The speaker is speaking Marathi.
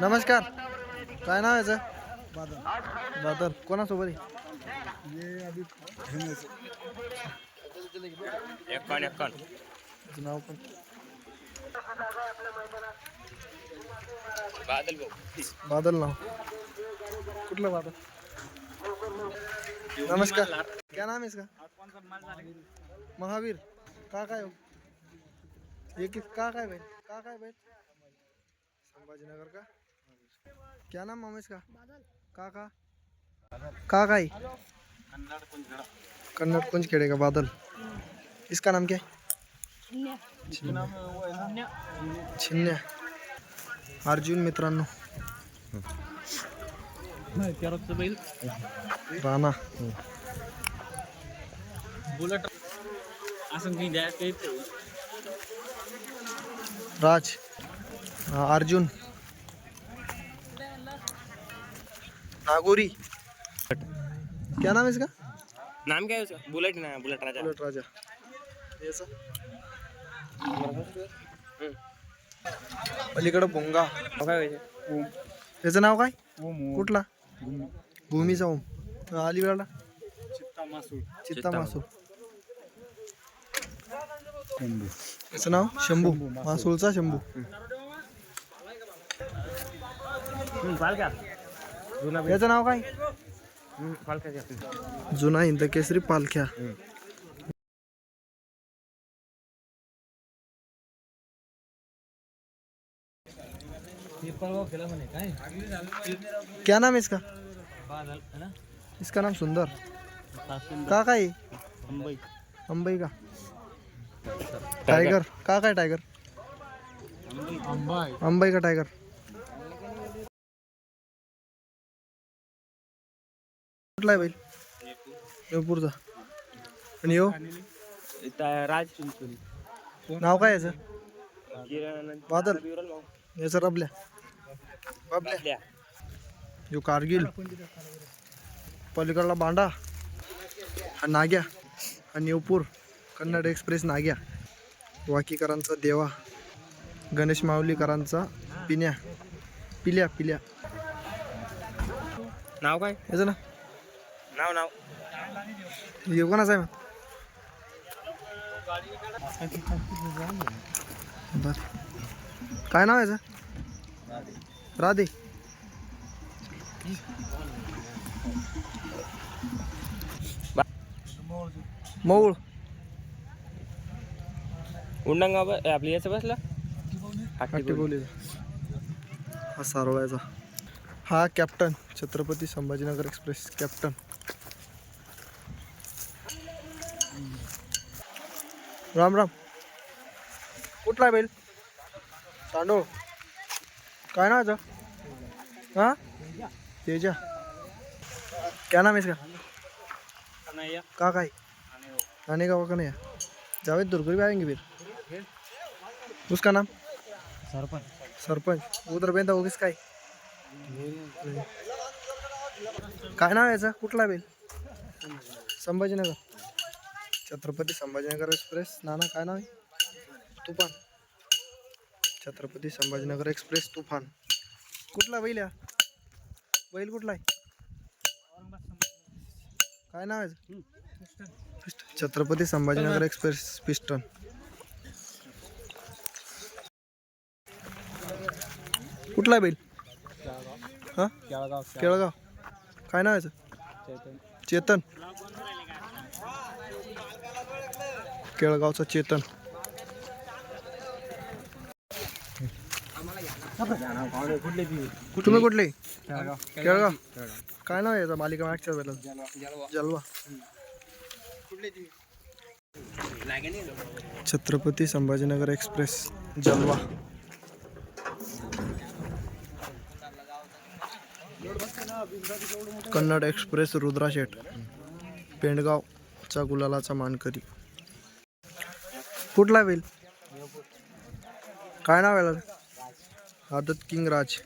नमस्कार. काय नाव याचं? बादल. कोणासोबत नाव पण. बादल बादल नाव. कुठलं बादल? नमस्कार. क्या नाम है इसका? महावीर का काय हो ये किस का काय भाई? का काय भाई? संभाजीनगर का? क्या नाम मामा इसका? का? का का काय कन्नड़ कुंज खेड़े का बादल। इसका नाम क्या है? छिन्या। अर्जुन मित्रांनो। राणा. बुलेट असं काही द्या ते राज. हा, अर्जुन. नागोरी. क्या नाम है इसका? नाम काय आहे उसका? बुलेट ना बुलेट राजा. बुलेट राजा. याचा पलीकडं भोंगा. नाव काय? त्याचं नाव काय? कुठला? भूमीचा ओम. अलिगडला चित्ता मासूळ त्याचं नाव? शंभू. मासूळचा शंभू. जुना याचं नाव काय? हम्म, पालख्या क्या? नाम है इसका? बादल है ना? इसका नाम सुंदर। का आहे? मुंबई। अंबई का। टायगर का काय टायगर अंबाई। का टायगर कुठला आहे बैल? देवपूरचा आणि यो? राज नाव काय याचं? बादल. याचं रबल्या रबल्या आपल्या. यो कारगिल. पलीकडला बांडा हा नाग्या. हा नेवपूर. कन्नड एक्सप्रेस नाग्या. वाकीकरांचा देवा. गणेश माऊलीकरांचा पिण्या. पिल्या पिल्या. नाव काय? याचं ना? नाव नाव. हे कोणाचं आहे मग बर. काय नाव आहे याचं? राधे. मऊळ. उंडंगा आपली याचं बसला? हा सारोळ्याचा. हा captain Chhatrapati Sambhajinagar express captain. Ram Ram. कुठला बैल? तांडूळ काय नाव याचं? हा? तेजा. क्या नाम है इसका? का काय? आने का वका नहीं है जावेद दुर्गुरी भी आएंगे फिर? उसका नाम? सरपंच. सरपंच. उधर बेंदा किसका आहे काय नाव याचं? कुठला बेल? संभाजीनगर. छत्रपती संभाजीनगर एक्सप्रेस. नाना काय नाव आहे तुफान. छत्रपती संभाजीनगर एक्सप्रेस तुफान. कुठला बैल या? बैल कुठला आहे? काय नाव आहे? याचं? Chhatrapati Sambhajinagar express piston. कुठला आहे बैल? हा? केळगाव. काय नाव आहे याचं? चेतन. केळगावचा चेतन. तुम्ही कुठले? केळगाव काय नाव आहे याचा? मालिका मागच्या वेळेला. जलवा. छत्रपती संभाजीनगर एक्सप्रेस जलवा. कन्नड एक्सप्रेस रुद्रा शेठ. पेंडगावचा गुलालाचा मानकरी. कुठला वेल काय नाव आहे याला? आदत किंग राज